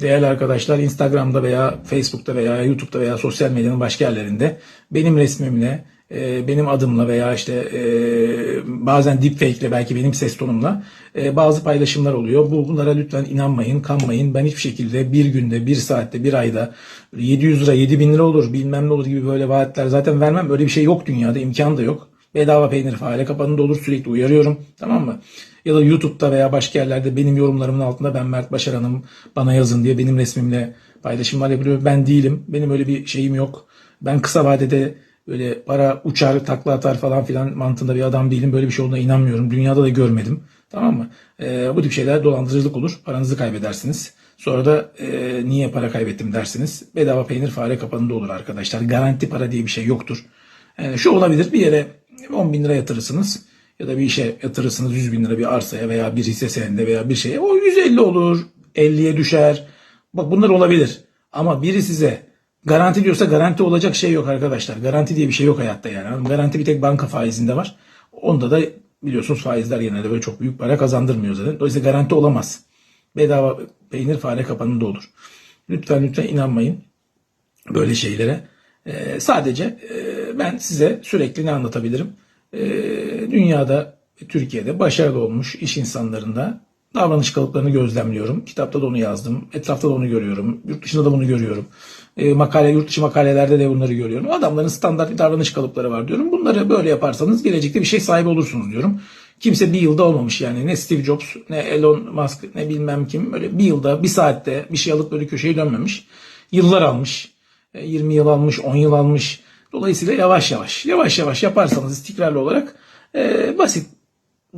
Değerli arkadaşlar Instagram'da veya Facebook'ta veya YouTube'da veya sosyal medyanın başka yerlerinde benim resmimle, e, benim adımla veya işte e, bazen deepfake ile belki benim ses tonumla e, bazı paylaşımlar oluyor. Bu bunlara lütfen inanmayın, kanmayın. Ben hiçbir şekilde bir günde, bir saatte, bir ayda 700 lira, 7000 lira olur, bilmem ne olur gibi böyle vaatler zaten vermem. Öyle bir şey yok dünyada, imkan da yok. Bedava peynir fare kapanında olur sürekli uyarıyorum. Tamam mı? Ya da YouTube'da veya başka yerlerde benim yorumlarımın altında ben Mert Başar Hanım bana yazın diye benim resmimle paylaşımlar yapılıyor. Ben değilim. Benim öyle bir şeyim yok. Ben kısa vadede böyle para uçar, takla atar falan filan mantığında bir adam değilim. Böyle bir şey olduğuna inanmıyorum. Dünyada da görmedim. Tamam mı? Ee, bu tip şeyler dolandırıcılık olur. Paranızı kaybedersiniz. Sonra da e, niye para kaybettim dersiniz. Bedava peynir fare kapanında olur arkadaşlar. Garanti para diye bir şey yoktur. Yani şu olabilir bir yere 10 bin lira yatırırsınız ya da bir işe yatırırsınız 100 bin lira bir arsaya veya bir hisse senedinde veya bir şeye o 150 olur 50'ye düşer. Bak bunlar olabilir ama biri size garanti diyorsa garanti olacak şey yok arkadaşlar. Garanti diye bir şey yok hayatta yani. Garanti bir tek banka faizinde var. Onda da biliyorsunuz faizler genelde böyle çok büyük para kazandırmıyor zaten. Dolayısıyla garanti olamaz. Bedava peynir fare kapanında olur. Lütfen lütfen inanmayın böyle şeylere. Ee, sadece e, ben size sürekli ne anlatabilirim? Ee, dünyada, Türkiye'de başarılı olmuş iş insanlarında davranış kalıplarını gözlemliyorum. Kitapta da onu yazdım. Etrafta da onu görüyorum. Yurt dışında da bunu görüyorum. Ee, makale, yurt dışı makalelerde de bunları görüyorum. Adamların standart bir davranış kalıpları var diyorum. Bunları böyle yaparsanız gelecekte bir şey sahibi olursunuz diyorum. Kimse bir yılda olmamış yani. Ne Steve Jobs, ne Elon Musk, ne bilmem kim. Böyle bir yılda, bir saatte bir şey alıp böyle köşeyi dönmemiş. Yıllar almış. 20 yıl almış, 10 yıl almış. Dolayısıyla yavaş yavaş, yavaş yavaş yaparsanız istikrarlı olarak e, basit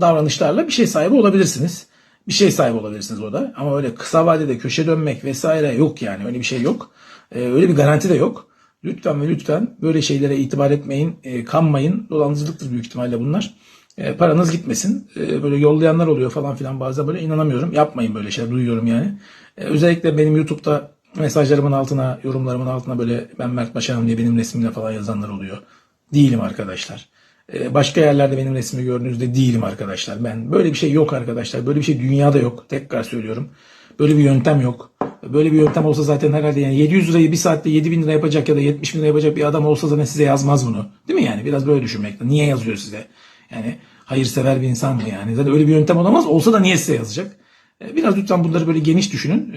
davranışlarla bir şey sahibi olabilirsiniz. Bir şey sahibi olabilirsiniz o da. Ama öyle kısa vadede köşe dönmek vesaire yok yani. Öyle bir şey yok. E, öyle bir garanti de yok. Lütfen ve lütfen böyle şeylere itibar etmeyin, e, kanmayın. Dolandırıcılıktır büyük ihtimalle bunlar. E, paranız gitmesin. E, böyle yollayanlar oluyor falan filan bazen böyle inanamıyorum. Yapmayın böyle şeyler duyuyorum yani. E, özellikle benim YouTube'da mesajlarımın altına, yorumlarımın altına böyle ben Mert Başaran diye benim resmimle falan yazanlar oluyor. Değilim arkadaşlar. Ee, Başka yerlerde benim resmimi gördüğünüzde değilim arkadaşlar. Ben böyle bir şey yok arkadaşlar. Böyle bir şey dünyada yok. Tekrar söylüyorum. Böyle bir yöntem yok. Böyle bir yöntem olsa zaten herhalde yani 700 lirayı bir saatte 7 bin lira yapacak ya da 70 bin lira yapacak bir adam olsa zaten size yazmaz bunu. Değil mi yani? Biraz böyle düşünmek. Niye yazıyor size? Yani hayırsever bir insan mı yani? Zaten öyle bir yöntem olamaz. Olsa da niye size yazacak? Ee, Biraz lütfen bunları böyle geniş düşünün.